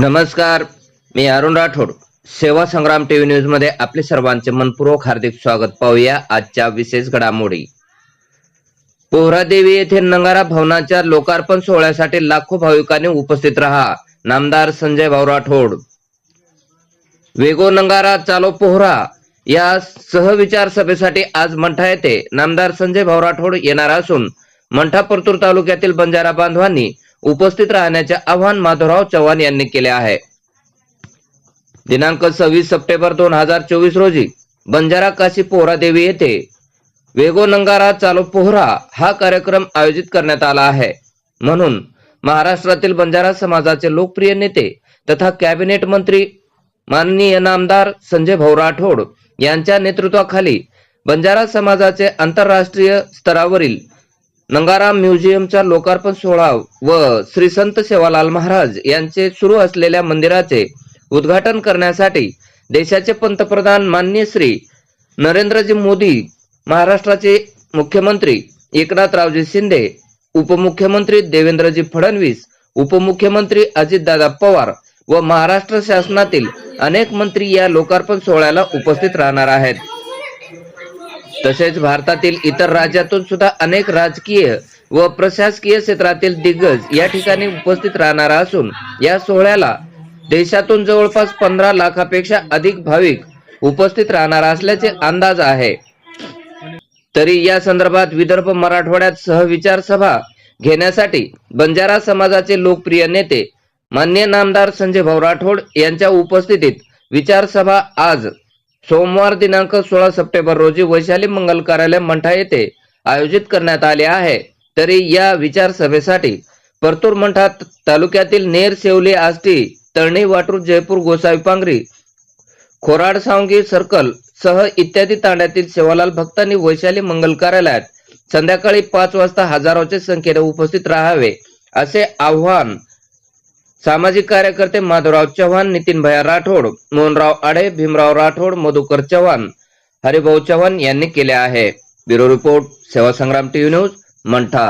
नमस्कार मी अरुण राठोड. सेवा संग्राम टीव्ही न्यूजमध्ये आपले सर्वांचे मनपूर्वक हार्दिक स्वागत. पाहूया आजच्या विशेष घडामोडी. पोहरादेवी येथे नंगारा भवनाच्या लोकार्पण सोहळ्यासाठी लाखो भाविकांनी उपस्थित राहा. नामदार संजय भाऊ राठोड. वेगो नंगारा चालो पोहरा. या सहविचार सभेसाठी आज मंठा येथे नामदार संजय भाऊ राठोड येणार असून मंठा परतूर तालुक्यातील बंजारा बांधवांनी उपस्थित राहण्याचे आवाहन माधवराव चव्हाण यांनी केले आहे. दिनांक सव्वीस सप्टेंबर दोन हजार चोवीस रोजी बंजारा काशी पोहरा देवी येथे वेगो नंगारा चालो पोहरा हा कार्यक्रम आयोजित करण्यात आला आहे. म्हणून महाराष्ट्रातील बंजारा समाजाचे लोकप्रिय नेते तथा कॅबिनेट मंत्री माननीय नामदार संजय भाऊ राठोड यांच्या नेतृत्वाखाली बंजारा समाजाचे आंतरराष्ट्रीय स्तरावरील नंगाराम म्युझियमचा लोकार्पण सोहळा व श्री संत सेवालाल महाराज यांचे सुरू असलेल्या मंदिराचे उद्घाटन करण्यासाठी देशाचे पंतप्रधान माननीय श्री नरेंद्रजी मोदी महाराष्ट्राचे मुख्यमंत्री एकनाथरावजी शिंदे उपमुख्यमंत्री देवेंद्रजी फडणवीस उपमुख्यमंत्री अजितदादा पवार व महाराष्ट्र शासनातील अनेक मंत्री या लोकार्पण सोहळ्याला उपस्थित राहणार आहेत. तसेच भारतातील इतर राज्यातून सुद्धा अनेक राजकीय व प्रशासकीय क्षेत्रातील दिग्गज या ठिकाणी उपस्थित राहणार असून या सोहळ्याला देशातून जवळपास पंधरा लाखापेक्षा अधिक भाविक उपस्थित राहणार असल्याचे अंदाज आहे. तरी या संदर्भात विदर्भ मराठवाड्यात सहविचार सभा घेण्यासाठी बंजारा समाजाचे लोकप्रिय नेते मान्य नामदार संजय भाऊ राठोड यांच्या उपस्थितीत विचारसभा आज सोमवार दिनांक सोळा सप्टेंबर रोजी वैशाली मंगल कार्यालय मंठा येथे आयोजित करण्यात आले आहे. तरी या विचार सभेसाठी परतूर मंठा तालुक्यातील नेर शेवली आष्टी तळणी वाटूर जयपूर गोसावी पांगरी खोराड सावंगी सर्कल सह इत्यादी तांड्यातील सेवालाल भक्तांनी वैशाली मंगल कार्यालयात संध्याकाळी पाच वाजता हजारोच्या संख्येने उपस्थित राहावे असे आव्हान सामाजिक कार्यकर्ते माधवराव चव्हाण नितीन भैया राठोड मोहनराव आडे भीमराव राठोड मधुकर चव्हाण हरिभाऊ चव्हाण यांनी केले आहे. ब्युरो रिपोर्ट सेवा संग्राम टीव्ही न्यूज मंठा.